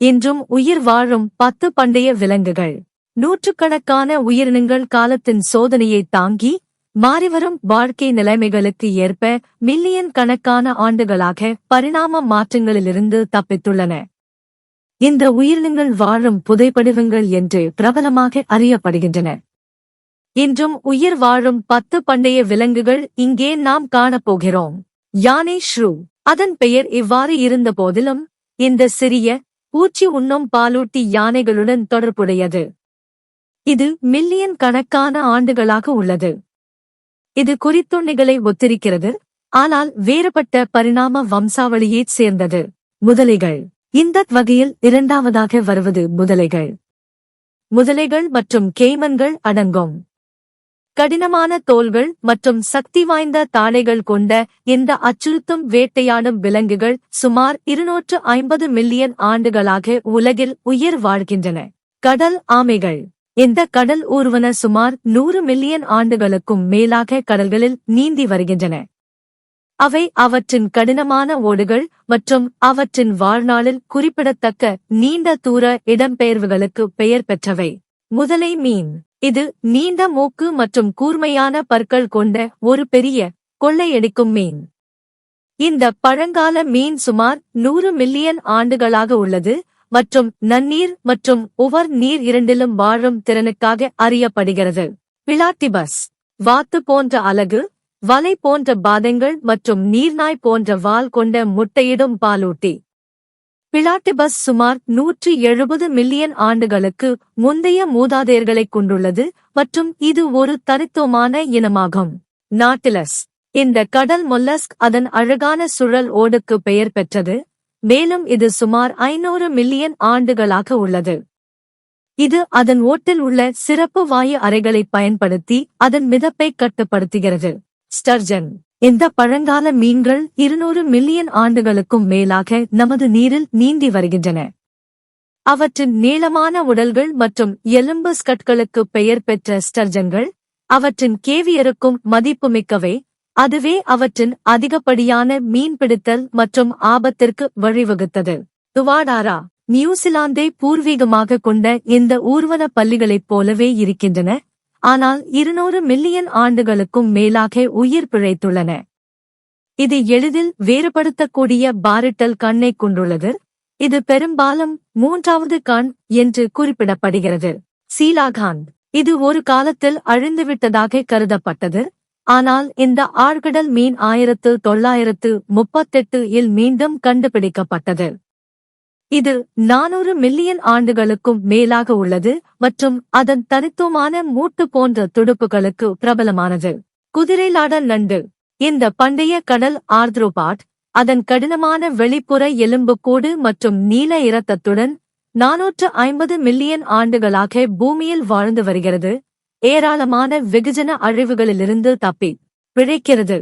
இன்றும் உயிர் வாழும் பத்து பண்டைய விலங்குகள். நூற்றுக்கணக்கான உயிரினங்கள் காலத்தின் சோதனையை தாங்கி மாறிவரும் வாழ்க்கை நிலைமைகளுக்கு ஏற்ப மில்லியன் கணக்கான ஆண்டுகளாக பரிணாம மாற்றங்களிலிருந்து தப்பித்துள்ளன. இந்த உயிரினங்கள் வாழும் புதைப்படிவங்கள் என்று பிரபலமாக அறியப்படுகின்றன. இன்றும் உயிர் வாழும் பத்து பண்டைய விலங்குகள் இங்கே நாம் காணப்போகிறோம். யானை ஷ்ரூ. அதன் பெயர் இவ்வாறு இருந்த போதிலும் இந்த சிறிய பூச்சி உண்ணும் பாலூட்டி யானைகளுடன் தொடர்புடையது. இது மில்லியன் கணக்கான ஆண்டுகளாக உள்ளது. இது குறித்துண்ணிகளை ஒத்திருக்கிறது ஆனால் வேறுபட்ட பரிணாம வம்சாவளியைச் சேர்ந்தது. முதலைகள். இந்த வகையில் இரண்டாவதாக வருவது முதலைகள். முதலைகள் மற்றும் கேய்மன்கள் அடங்கும். கடினமான தோள்கள் மற்றும் சக்தி வாய்ந்த தாடைகள் கொண்ட இந்த அச்சுறுத்தும் வேட்டையாடும் விலங்குகள் சுமார் இருநூற்று ஐம்பது மில்லியன் ஆண்டுகளாக உலகில் உயிர் வாழ்கின்றன. கடல் ஆமைகள். இந்த கடல் ஊர்வன சுமார் நூறு மில்லியன் ஆண்டுகளுக்கும் மேலாக கடல்களில் நீந்தி வருகின்றன. அவை அவற்றின் கடினமான ஓடுகள் மற்றும் அவற்றின் வாழ்நாளில் குறிப்பிடத்தக்க நீண்ட தூர இடம்பெயர்வுகளுக்கு பெயர் பெற்றவை. முதலை மீன். இது நீண்ட மூக்கு மற்றும் கூர்மையான பற்கள் கொண்ட ஒரு பெரிய கொள்ளையடிக்கும் மீன். இந்த பழங்கால மீன் சுமார் நூறு மில்லியன் ஆண்டுகளாக உள்ளது மற்றும் நன்னீர் மற்றும் உவர் நீர் இரண்டிலும் வாழும் திறனுக்காக அறியப்படுகிறது. பிளாட்டிபஸ் வாத்து போன்ற அலகு வலை போன்ற பாதங்கள் மற்றும் நீர்நாய் போன்ற வால் கொண்ட முட்டையிடும் பாலூட்டி. பிளாட்டிபஸ் சுமார் நூற்றி எழுபது மில்லியன் ஆண்டுகளுக்கு முந்தைய மூதாதையர்களைக் கொண்டுள்ளது மற்றும் இது ஒரு தனித்துவமான இனமாகும். நாட்டிலஸ். இந்த கடல் மொல்லஸ்க் அதன் அழகான சுழல் ஓடுக்கு பெயர் பெற்றது. மேலும் இது சுமார் ஐநூறு மில்லியன் ஆண்டுகளாக உள்ளது. இது அதன் ஓட்டில் உள்ள சிறப்பு வாயு அறைகளை பயன்படுத்தி அதன் மிதப்பை கட்டுப்படுத்துகிறது. ஸ்டர்ஜன். இந்த பழங்கால மீன்கள் இருநூறு மில்லியன் ஆண்டுகளுக்கும் மேலாக நமது நீரில் நீந்தி வருகின்றன. அவற்றின் நீளமான உடல்கள் மற்றும் எலும்பு ஸ்கட்களுக்கு பெயர் பெற்ற ஸ்டர்ஜன்கள் அவற்றின் கேவியருக்கும் மதிப்புமிக்கவை அதுவே அவற்றின் அதிகப்படியான மீன்பிடித்தல் மற்றும் ஆபத்திற்கு வழிவகுத்தது. துவாடாரா நியூசிலாந்தை பூர்வீகமாக கொண்ட இந்த ஊர்வன பள்ளிகளைப் போலவே இருக்கின்றன. ஆனால் இருநூறு மில்லியன் ஆண்டுகளுக்கும் மேலாக உயிர் பிழைத்துள்ளன. இது எளிதில் வேறுபடுத்தக்கூடிய பாரிட்டல் கண்ணை கொண்டுள்ளது. இது பெரும்பாலும் மூன்றாவது கண் என்று குறிப்பிடப்படுகிறது. சீலாகாந்த் இது ஒரு காலத்தில் அழிந்துவிட்டதாக கருதப்பட்டது. ஆனால் இந்த ஆழ்கடல் மீன் ஆயிரத்து தொள்ளாயிரத்து முப்பத்தெட்டு இல் மீண்டும் கண்டுபிடிக்கப்பட்டது. இது நானூறு மில்லியன் ஆண்டுகளுக்கும் மேலாக உள்ளது மற்றும் அதன் தனித்துவமான மூட்டு போன்ற துடுப்புகளுக்கு பிரபலமானது. குதிரைலாட நண்டு இந்த பண்டைய கடல் ஆர்த்ரோபாட் அதன் கடினமான வெளிப்புற எலும்புக்கூடு மற்றும் நீல இரத்தத்துடன் நாநூற்று ஐம்பது மில்லியன் ஆண்டுகளாக பூமியில் வாழ்ந்து வருகிறது ஏராளமான வெகுஜன அழிவுகளிலிருந்து தப்பி பிழைக்கிறது.